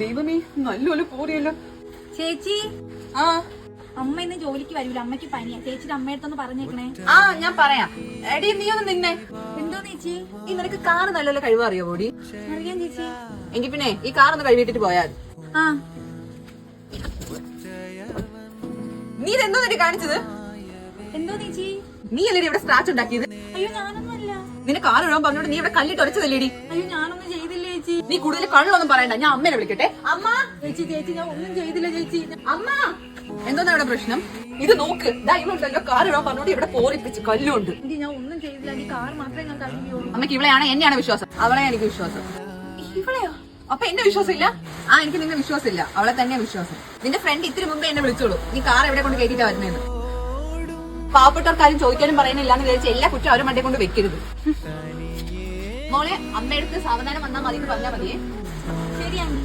ദൈവമേ നല്ലൊരു പോറിയല്ലോ. ചേച്ചി ആ. അമ്മ ഇന്ന് ജോലിക്ക് വരൂല. അമ്മയ്ക്ക് പനിയാ. ചേച്ചിയുടെ അമ്മയടുത്തൊന്ന് പറഞ്ഞേക്കണേ. ആ ഞാൻ പറയാം. എടി നീ ഒന്ന് നിന്നെ. എന്തോ ചേച്ചി? ഈ നിനക്ക് കാറ് നല്ലല്ലോ കഴിവറിയോ ബോഡി അറിയാം ചേച്ചി. എങ്കി പിന്നെ ഈ കാർ ഒന്ന് കഴുകിട്ടിട്ട് പോയാൽ. ആ. നീ ഇതെന്തോ നിന്നെ കാണിച്ചത്? എന്തോ ചേച്ചി? നീ അല്ലേ ഇവിടെ സ്ക്രാച്ച് ഉണ്ടാക്കിയത്? അയ്യോ ഞാനൊന്നുമല്ല. നിന്നെ കാർ ഇടാൻ പറഞ്ഞോണ്ട് നീ ഇവിടെ കല്ലിട്ട് ഉരച്ചതല്ലേടി അയ്യോ ഞാനൊന്നും ചെയ്തില്ല ചേച്ചി. നീ കൂടുതൽ കള്ളൊന്നും പറയണ്ട. ഞാൻ അമ്മേനെ വിളിക്കട്ടെ. അമ്മ! ചേച്ചി ചേച്ചി ഞാൻ ഒന്നും ചെയ്തില്ല ചേച്ചി. അമ്മ! എന്താണ് ഇവിടെ പ്രശ്നം? ഇത് നോക്ക്. ഇവളുണ്ടല്ലോ കാർ ഇടാൻ പറഞ്ഞോണ്ട് ഇവിടെ പോറിപ്പിച്ച് കല്ലുണ്ട്. എനിക്ക് ഞാൻ ഒന്നും ചെയ്തില്ല. നീ കാർ മാത്രമേ ഞാൻ കഴിഞ്ഞു അമ്മയ്ക്ക് ഇവളെയാണ് എന്നെയാണ് വിശ്വാസം. അവളെയാണ് എനിക്ക് വിശ്വാസം. ഇവളെയോ? അപ്പൊ എന്നെ വിശ്വാസമില്ല? ആ എനിക്ക് നിന്നെ വിശ്വാസമില്ല. അവളെ തന്നെ വിശ്വാസം. നിന്റെ ഫ്രണ്ട് ഇത്തിരി മുമ്പേ എന്നെ വിളിച്ചോളൂ. നീ കാർ എവിടെ കൊണ്ട് കയറ്റിട്ടാ വരുന്നതെന്ന് പാവപ്പെട്ടവർക്കാരും ചോദിക്കാനും പറയുന്നില്ല എന്ന് വിചാരിച്ച എല്ലാ കുറ്റം അവരും മണ്ടേ കൊണ്ട് വെക്കരുത്. മോളെ അമ്മയടുത്ത് സാവധാനം വന്നാൽ മതി പറഞ്ഞാൽ മതിയേ. ശരിയാണ്